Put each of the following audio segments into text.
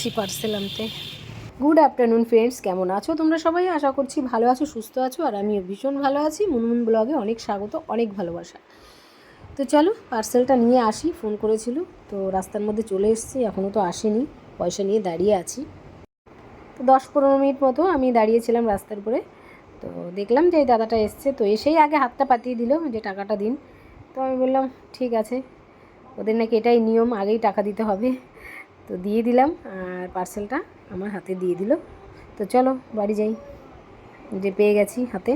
যাচ্ছি পার্সেল আনতে good afternoon friends কেমন আছো? তোমরা সবাই? আশা করছি ভালো আছো, সুস্থ আছো, আর আমিও ভীষণ ভালো আছি। মুনমুন ব্লগে অনেক স্বাগত, অনেক ভালোবাসা। তো চলো পার্সেলটা নিয়ে আসি। ফোন করেছিল, তো রাস্তার মধ্যে চলে এসেছি এখনও তো আসেনি। পয়সা নিয়ে দাঁড়িয়ে আছি। তো দশ পনেরো মিনিট মতো আমি দাঁড়িয়েছিলাম রাস্তার উপরে। তো দেখলাম যে এই দাদাটা এসছে, তো এসেই আগে হাতটা পাতিয়ে দিল যে টাকাটা দিন। তো আমি বললাম, ঠিক আছে। ওদের নাকি এটাই নিয়ম, আগেই টাকা দিতে হবে। তো দিয়ে দিলাম আর পার্সেলটা আমার হাতে দিয়ে দিল। তো চলো বাড়ি যাই। যে পেয়ে গেছি হাতে।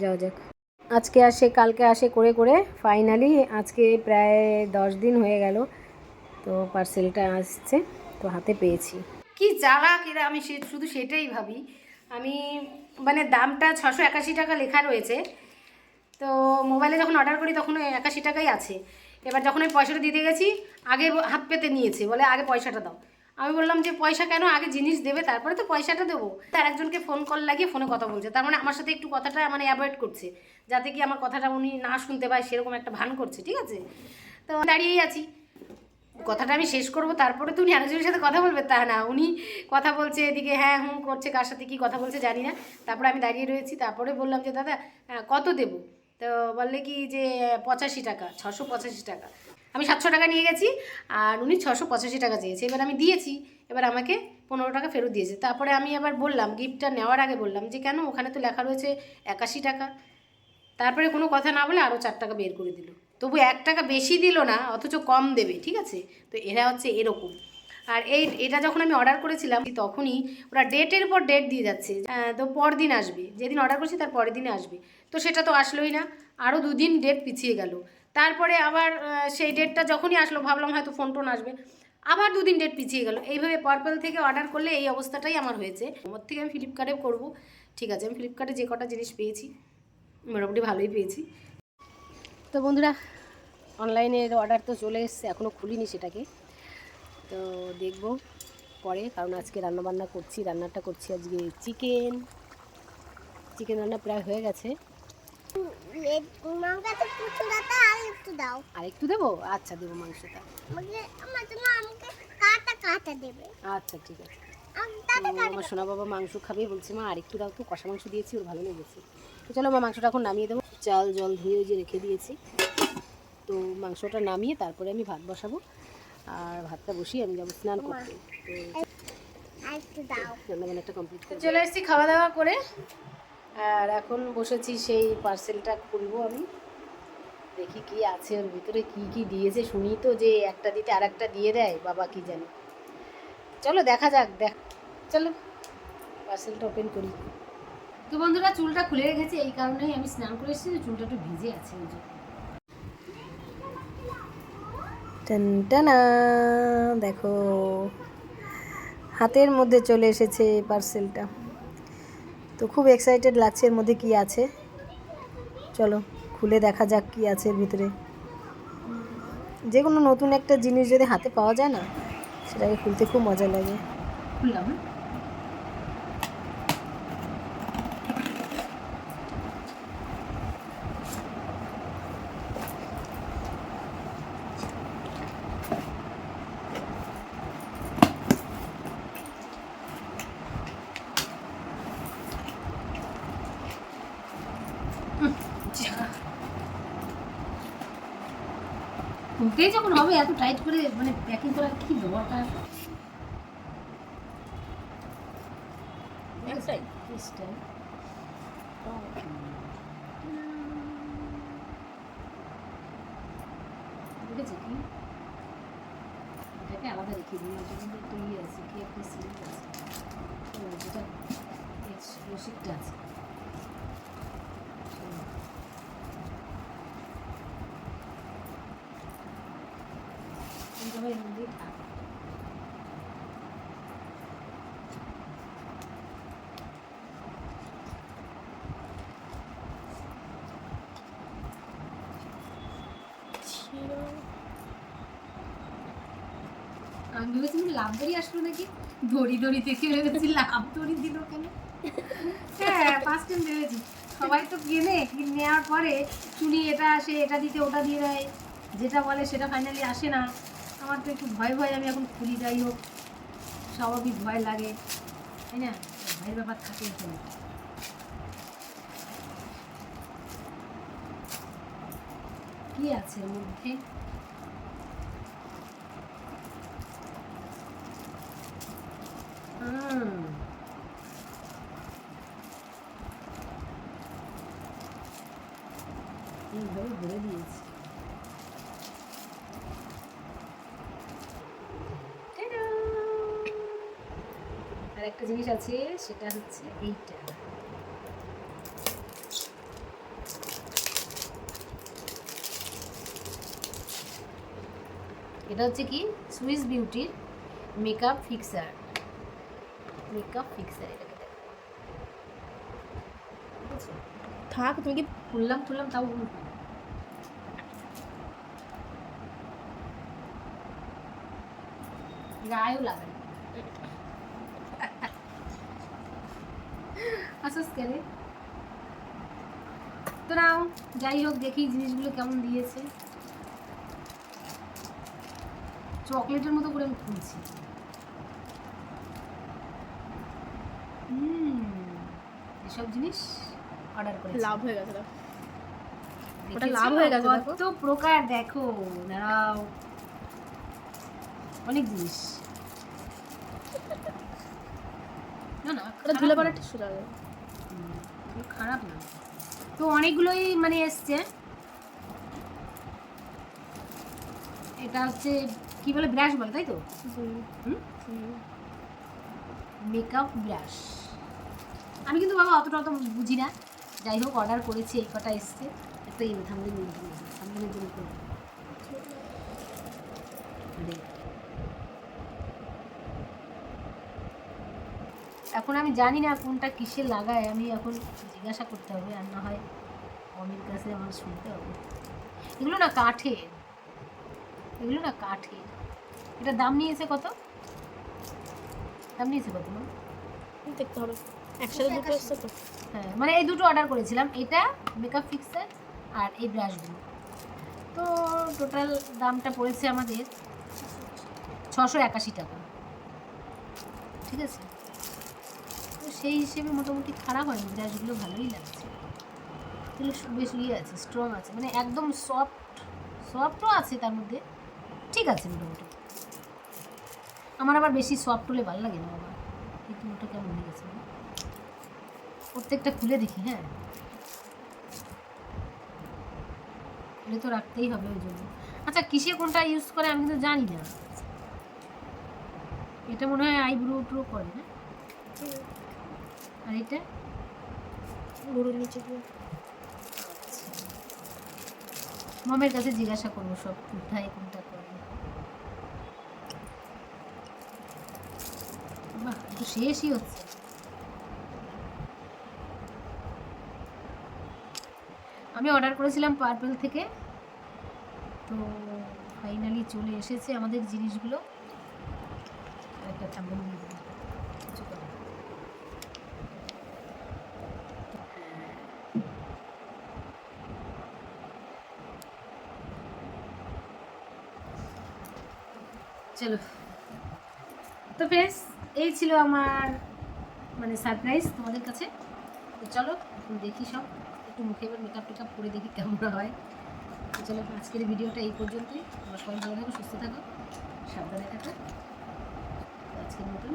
যাও যাক। আজকে আসে, কালকে আসে করে করে। ফাইনালি আজকে প্রায় দশ দিন হয়ে গেল। তো পার্সেলটা আসছে। তো হাতে পেয়েছি। কি জ্বালা কিরা আমি সে শুধু সেটাই ভাবি। আমি মানে দামটা ছশো একাশি টাকা লেখা রয়েছে। তো মোবাইলে যখন অর্ডার করি তখন একাশি টাকাই আছে। এবার যখন আমি পয়সাটা দিতে গেছি, আগে হাত পেতে নিয়েছে, বলে আগে পয়সাটা দাও। আমি বললাম যে, পয়সা কেন? আগে জিনিস দেবে, তারপরে তো পয়সাটা দেবো। তার একজনকে ফোন কল লাগিয়ে ফোনে কথা বলছে। তার মানে আমার সাথে একটু কথাটা মানে অ্যাভয়েড করছে, যাতে কি আমার কথাটা উনি না শুনতে পায়, সেরকম একটা ভান করছে, ঠিক আছে? তো দাঁড়িয়েই আছি। কথাটা আমি শেষ করব, তারপরে তো উনি আরেকজনের সাথে কথা বলবে। তা না, উনি কথা বলছে এদিকে হ্যাঁ হুম, করছে, কার সাথে কি কথা বলছে জানি না। তারপরে আমি দাঁড়িয়ে রয়েছি। তারপরে বললাম যে, দাদা কত দেবো? তো বললে কি যে পঁচাশি টাকা, ছশো পঁচাশি টাকা। আমি সাতশো টাকা নিয়ে গেছি আর উনি ছশো পঁচাশি টাকা চেয়েছে এবার আমি দিয়েছি, এবার আমাকে পনেরো টাকা ফেরত দিয়েছে। তারপরে আমি আবার বললাম গিফটটা নেওয়ার আগে বললাম যে, কেন? ওখানে তো লেখা রয়েছে একাশি টাকা। তারপরে কোনো কথা না বলে আরও চার টাকা বের করে দিল। তবু এক টাকা বেশি দিল না, অথচ কম দেবে, ঠিক আছে? তো এরা হচ্ছে এরকম। আর এই, এটা যখন আমি অর্ডার করেছিলাম, তখনই ওরা ডেটের পর ডেট দিয়ে যাচ্ছে। তো পরদিন আসবে। যেদিন অর্ডার করছি, তার পরের দিনে আসবে। তো সেটা তো আসলোই না। আরও দুদিন ডেট পিছিয়ে গেল। তারপরে আবার সেই ডেটটা যখনই আসলো, ভাবলাম হয়তো ফোন টোন আসবে। আবার দুদিন ডেট পিছিয়ে গেল। এইভাবে পার্পল থেকে অর্ডার করলে এই অবস্থাটাই আমার হয়েছে। ওর থেকে আমি ফ্লিপকার্টে করব। ঠিক আছে, আমি ফ্লিপকার্টে যে কটা জিনিস পেয়েছি, মোটামুটি ভালোই পেয়েছি। তো বন্ধুরা অনলাইনের অর্ডার তো চলে এসছে এখনও খুলিনি সেটাকে। তো দেখব পরে কারণ আজকে রান্না বান্না করছি রান্নাটা করছি আজকে চিকেন। চিকেন রান্না প্রায় হয়ে গেছে। মাংসটা আর একটু দাও। আর দেবো? আচ্ছা দেবো মাংসটা। আচ্ছা ঠিক আছে। আমার সোনা বাবা মাংস খাবে বলছে মা আর একটু দাও তো কষা মাংস দিয়েছি ওর ভালো লেগেছে। তো চলো মা মাংসটা এখন নামিয়ে দেবো। চাল জল ধুয়ে যে রেখে দিয়েছি। তো মাংসটা নামিয়ে তারপরে আমি ভাত বসাবো। আর ভাতটা বসিয়ে আমি যাব স্নান করতে। রান্নাবান্নাটা কমপ্লিট করে। চলে এসেছি খাওয়া দাওয়া করে। আর এখন বসেছি সেই পার্সেলটা খুলবো আমি। দেখি কি আছে ওর ভিতরে কি কি দিয়েছে। শুনি তো যে একটা দিতে আর একটা দিয়ে দেয় বাবা কি জানে। চলো দেখা যাক দেখ চলো। পার্সেলটা ওপেন করি। তো বন্ধুরা চুলটা খুলে রেখেছি এই কারণেই আমি স্নান করে এসেছি যে চুলটা একটু ভিজে আছে ওই জন্য। টানা দেখো, হাতের মধ্যে চলে এসেছে পার্সেলটা তো খুব এক্সাইটেড লাগছে এর মধ্যে কি আছে। চলো, খুলে দেখা যাক কি আছে এর ভিতরে। যে কোনো নতুন একটা জিনিস যদি হাতে পাওয়া যায় না, সেটাকে খুলতে খুব মজা লাগে। খুললাম। খুলতেই যখন হবে এত টাইট করে মানে প্যাকিং করার কি দরকার? এটাকে আলাদা রেখে দিই মধ্যে একটা ইয়ে আছে কি একটা সিল্ক আছে। যেটা রসিদটা আছে হুম। এর মধ্যেই থাক আমি ভেবেছিলাম লাভ দড়ি আসলো নাকি? দড়ি দড়ি থেকে ভেবেছি লাভ দড়ি দিল কেন? হ্যাঁ ফার্স্ট টাইম ভেবেছি। সবাই তো কিনে নেওয়ার পরে চুনি এটা আসে, এটা দিতে, ওটা দিয়ে দেয়। যেটা বলে সেটা ফাইনালি আসে না। আমার তো একটু ভয় ভয়, আমি এখন খুলি, যাই হোক, স্বাভাবিক ভয় লাগে, তাই না? ভয়ের ব্যাপার থাকে এখানে। কি আছে এর মধ্যে? এইভাবে ভরে দিয়েছি। একটা জিনিস আছে সেটা হচ্ছে এইটা। এটা হচ্ছে কি? সুইস বিউটির মেকআপ ফিক্সার মেকআপ ফিক্সার এটাকে? থাক তুমি কি খুললাম খুললাম তাও গায়েও লাগে আসাস কেন তো নাও যাই হোক দেখি জিনিসগুলো কেমন দিয়েছে। চকলেটের মতো করে আমি খুলছি। এসব জিনিস অর্ডার করে লাভ হয়ে গেছে। ওটা লাভ হয়ে গেছে কত প্রকার দেখো দাঁড়াও। অনেক জিনিস। না না ওটা ধুলে না। টিস্যু লাগে হুম, এগুলো খারাপ না। তো অনেকগুলোই মানে এসছে। এটা হচ্ছে কি বলে ব্রাশ বলে তাই তো? মেকআপ ব্রাশ আমি কিন্তু বাবা অতটা অত বুঝি না। যাই হোক অর্ডার করেছি এই কটা এসছে। একটা এই থামদিন থামদিনের জন্য করব এখন আমি জানি না কোনটা কিসে লাগায় আমি এখন জিজ্ঞাসা করতে হবে আর না হয় অমির কাছে আমার শুনতে হবে। এগুলো না কাঠের। এগুলো না কাঠের। এটা দাম নিয়েছে কত? দাম নিয়েছে কত মা? দেখতে হবে। একসাথে দুটো এসছে তো। হ্যাঁ মানে এই দুটো অর্ডার করেছিলাম এটা মেকআপ ফিক্সার আর এই ব্রাশগুলো তো টোটাল দামটা পড়েছে আমাদের ছশো একাশি টাকা। ঠিক আছে? সেই হিসেবে মোটামুটি খারাপ হয়নি ব্রাশগুলো ভালোই লাগছে। এগুলো বেশ ইয়ে আছে স্ট্রং আছে মানে একদম সফট সফটও আছে তার মধ্যে, ঠিক আছে মোটামুটি। আমার আবার বেশি সফট হলে ভালো লাগে না আমার কিন্তু ওটা কেমন হয়ে গেছে প্রত্যেকটা খুলে দেখি হ্যাঁ। খুলে তো রাখতেই হবে ওই জন্য। আচ্ছা কিসে কোনটা ইউজ করে আমি কিন্তু জানি না। এটা মনে হয় আইব্রো ট্রো করে না আর এটা? গরুর নিচে মমের কাছে জিজ্ঞাসা করব সব কোথায় কোনটা করব বাহ তো শেষই হচ্ছে। আমি অর্ডার করেছিলাম পার্পেল থেকে তো ফাইনালি চলে এসেছে আমাদের জিনিসগুলো। একটা থাম্বনেল দিয়ে দিই। কিছু করার নেই। চলো। তো ফ্রেন্ডস এই ছিল আমার মানে সারপ্রাইজ তোমাদের কাছে। তো চলো দেখি সব। একটু মুখে এবার মেকআপ টেকআপ করে দেখি কেমন হয়। তো চলো, আজকের ভিডিওটা এই পর্যন্তই। তোমরা সবাই ভালো থাকো, সুস্থ থাকো। সাবধানে থাকো। আজকের মতন।